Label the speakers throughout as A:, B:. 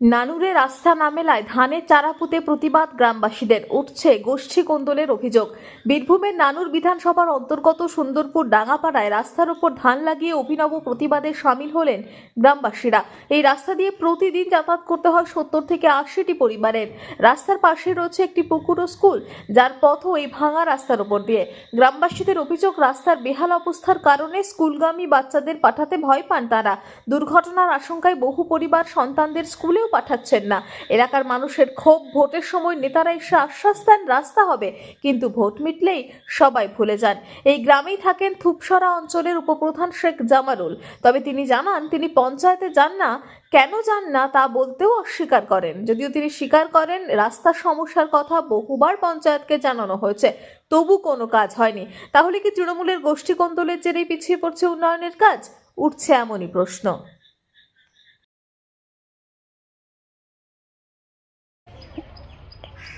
A: নানুরে রাস্তা না মেলায় ধানের চারা পুঁতে প্রতিবাদ গ্রামবাসীদের, উঠছে গোষ্ঠী কোন্দলের অভিযোগ। বীরভূমের নানুর বিধানসভার অন্তর্গত সুন্দরপুর ডাঙাপাড়ায় রাস্তার উপর ধান লাগিয়ে অভিনব প্রতিবাদে সামিল হলেন গ্রামবাসীরা। এই রাস্তা দিয়ে প্রতিদিন যাতায়াত করতে হয় সত্তর থেকে আশিটি পরিবারের। রাস্তার পাশে রয়েছে একটি পুকুর ও স্কুল, যার পথও এই ভাঙা রাস্তার উপর দিয়ে। গ্রামবাসীদের অভিযোগ, রাস্তার বেহাল অবস্থার কারণে স্কুলগামী বাচ্চাদের পাঠাতে ভয় পান তারা। দুর্ঘটনার আশঙ্কায় বহু পরিবার সন্তানদের স্কুলেও পাঠাচ্ছেন না। এলাকার মানুষের ক্ষোভ, ভোটের সময় নেতারা এসে আশ্বাস দেন, রাস্তা হবে। কিন্তু ভোট মিটলেই সবাই ভুলে যান। এই গ্রামেই থাকেন থুপসরা অঞ্চলের উপপ্রধান শেখ জামারুল তবে তিনি জানান, তিনি পঞ্চায়েতে যান না। কেন যান না তা বলতেও অস্বীকার করেন। যদিও তিনি স্বীকার করেন রাস্তার সমস্যার কথা বহুবার পঞ্চায়েতকে জানানো হয়েছে। তবু কোনো কাজ হয়নি। তাহলে কি তৃণমূলের গোষ্ঠী কোন্দলের জেরেই পিছিয়ে পড়ছে উন্নয়নের কাজ? উঠছে এমনই প্রশ্ন।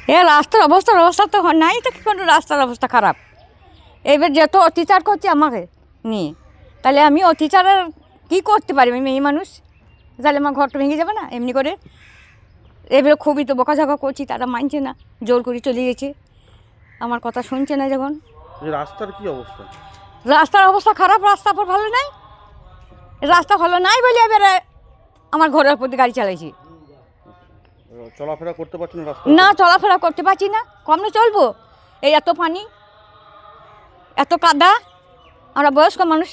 B: এ রাস্তার অবস্থার অবস্থা তো নাই তো কোনো রাস্তার অবস্থা খারাপ। এবার যত অত্যাচার করছে আমাকে নিয়ে তাহলে আমি অত্যাচারের কী করতে পারি? আমি মেয়ে মানুষ তাহলে আমার ঘরটা ভেঙে যাবে না এমনি করে? এবারে খুবই তো বকাঝকা করছি তারা মানছে না জোর করে চলে গেছে। আমার কথা শুনছে না যখন।
C: রাস্তার কি অবস্থা?
B: রাস্তার অবস্থা খারাপ রাস্তা পর ভালো নাই? রাস্তা ভালো নাই বলে এবারে আমার ঘরের প্রতি গাড়ি চালাইছি।
C: চলাফেরা করতে পারছেন রাস্তা
B: না চলাফেরা করতে পারছি না। কমনে চলবো? এই এত পানি এত কাদা আমরা বয়স্ক মানুষ।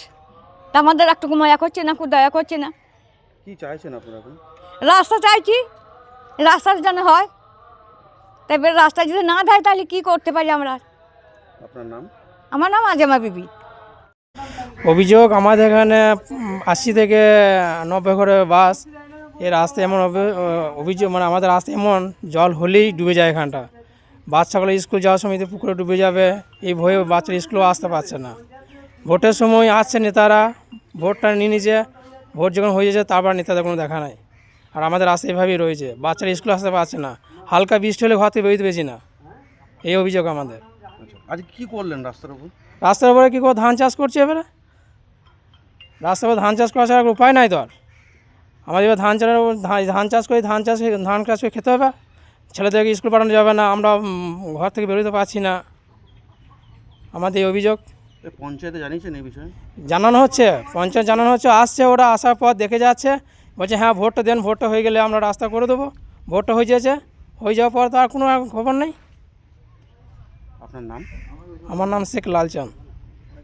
B: তা আমাদের একটুকু মায়া করছে না খুব দয়া করছে না।
C: কি চাইছেন আপনারা এখন?
B: রাস্তা চাইছি রাস্তা যেন হয়। তাই এবার রাস্তা যদি না দেয় তাহলে কী করতে পারি আমরা?
C: আপনার নাম?
B: আমার নাম আজমা বিবি।
D: অভিযোগ আমাদের এখানে আশি থেকে নব্বই করে বাস। এই রাস্তা এমন অভি- অভিযোগ মানে আমাদের রাস্তা এমন জল হলেই ডুবে যায় এখানটা। বাচ্চাগুলো স্কুল যাওয়ার সময় পুকুরে ডুবে যাবে এই ভয়ে বাচ্চারা স্কুলেও আসতে পারছে না। ভোটের সময় আসছে নেতারা ভোটটা নিয়ে নিচ্ছে ভোট যখন হয়ে যাচ্ছে তারপর নেতাদের কোনো দেখা নাই। আর আমাদের রাস্তা এভাবেই রয়েছে বাচ্চারা স্কুলে আসতে পারছে না। হালকা বৃষ্টি হলে ঘর থেকে বেরোতে পেরেছি না। এই অভিযোগ আমাদের।
C: আচ্ছা আজ কি করলেন রাস্তার উপর?
D: রাস্তার উপরে কী করে ধান চাষ করছে এবারে? রাস্তার উপর ধান চাষ করা ছাড়া উপায় নাই তো আর। আমাদের এবার ধান চাষের ধান চাষ করে ধান চাষ ধান চাষ করে খেতে হবে। ছেলেদেরকে স্কুল পাঠানো যাবে না আমরা ঘর থেকে বেরোতে পারছি না। আমাদের এই অভিযোগ।
C: পঞ্চায়েতে জানিয়েছেন এই বিষয়ে?
D: জানানো হচ্ছে পঞ্চায়েত জানানো হচ্ছে আসছে ওরা আসার পর দেখে যাচ্ছে। বলছে হ্যাঁ ভোটটা দেন ভোটটা হয়ে গেলে আমরা রাস্তা করে দেবো। ভোটটা হয়ে যাচ্ছে হয়ে যাওয়ার পর তো আর কোনো খবর নেই।
C: আপনার নাম?
D: আমার নাম শেখ লালচাঁদ